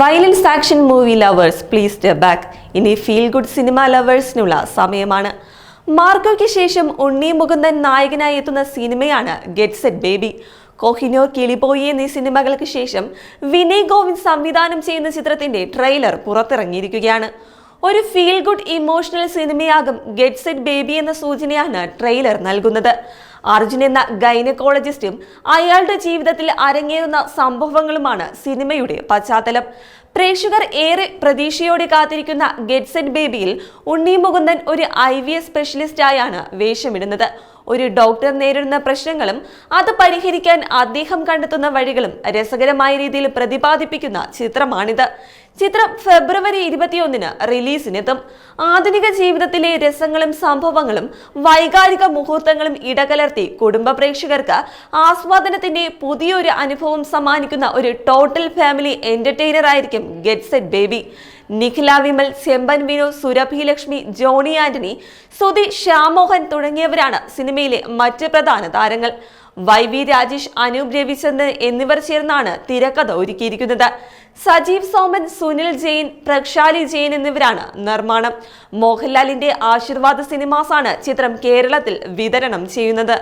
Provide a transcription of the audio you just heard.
Violence action movie lovers please stay back ഇനി feel good cinema ലവേഴ്സിനുള്ള സമയമാണ്. മാർഗോയ്ക്ക് ശേഷം ഉണ്ണി മുകുന്ദൻ നായകനായി എത്തുന്ന സിനിമയാണ് Get Set Baby Kohinoor Kilipoyi എന്നീ സിനിമകൾക്ക് ശേഷം വിനയ് ഗോവിന്ദ് സംവിധാനം ചെയ്യുന്ന ചിത്രത്തിന്റെ ട്രെയിലർ പുറത്തിറങ്ങിയിരിക്കുകയാണ്. ഒരു ഫീൽ ഗുഡ് ഇമോഷണൽ സിനിമയാകും ഗെറ്റ് സെറ്റ് ബേബി എന്ന സൂചനയാണ് ട്രെയിലർ നൽകുന്നത്. അർജുൻ എന്ന ഗൈനക്കോളജിസ്റ്റും അയാളുടെ ജീവിതത്തിൽ അരങ്ങേറുന്ന സംഭവങ്ങളുമാണ് സിനിമയുടെ പശ്ചാത്തലം. പ്രേക്ഷകർ ഏറെ പ്രതീക്ഷയോടെ കാത്തിരിക്കുന്ന ഗെറ്റ്സ് ആൻഡ് ബേബിയിൽ ഉണ്ണി മുകുന്ദൻ ഒരു ഐ വി എസ് സ്പെഷ്യലിസ്റ്റായാണ് വേഷമിടുന്നത്. ഒരു ഡോക്ടർ നേരിടുന്ന പ്രശ്നങ്ങളും അത് പരിഹരിക്കാൻ അദ്ദേഹം കണ്ടെത്തുന്ന വഴികളും രസകരമായ രീതിയിൽ പ്രതിപാദിപ്പിക്കുന്ന ചിത്രമാണിത്. ചിത്രം ഫെബ്രുവരി ഇരുപത്തിയൊന്നിന് റിലീസിനെത്തും. ആധുനിക ജീവിതത്തിലെ രസങ്ങളും സംഭവങ്ങളും വൈകാരിക മുഹൂർത്തങ്ങളും ഇടകലർത്തി കുടുംബ പ്രേക്ഷകർക്ക് ആസ്വാദനത്തിന്റെ പുതിയൊരു അനുഭവം സമ്മാനിക്കുന്ന ഒരു ടോട്ടൽ ഫാമിലി എന്റർടൈനർ ആയിരിക്കും Get Set Baby Nikhila Vimal Chemban Vinu Surabhi Lakshmi Johny Antony Sudhi Shyamohan തുടങ്ങിയവരാണ് സിനിമയിലെ മറ്റ് പ്രധാന താരങ്ങൾ. വൈ വി രാജേഷ് അനൂപ് രവിചന്ദ്രൻ എന്നിവർ ചേർന്നാണ് തിരക്കഥ ഒരുക്കിയിരിക്കുന്നത്. സജീവ് സോമൻ സുനിൽ ജെയിൻ പ്രക്ഷാലി ജെയിൻ എന്നിവരാണ് നിർമ്മാണം. മോഹൻലാലിന്റെ ആശീർവാദ സിനിമാസാണ് ചിത്രം കേരളത്തിൽ വിതരണം ചെയ്യുന്നത്.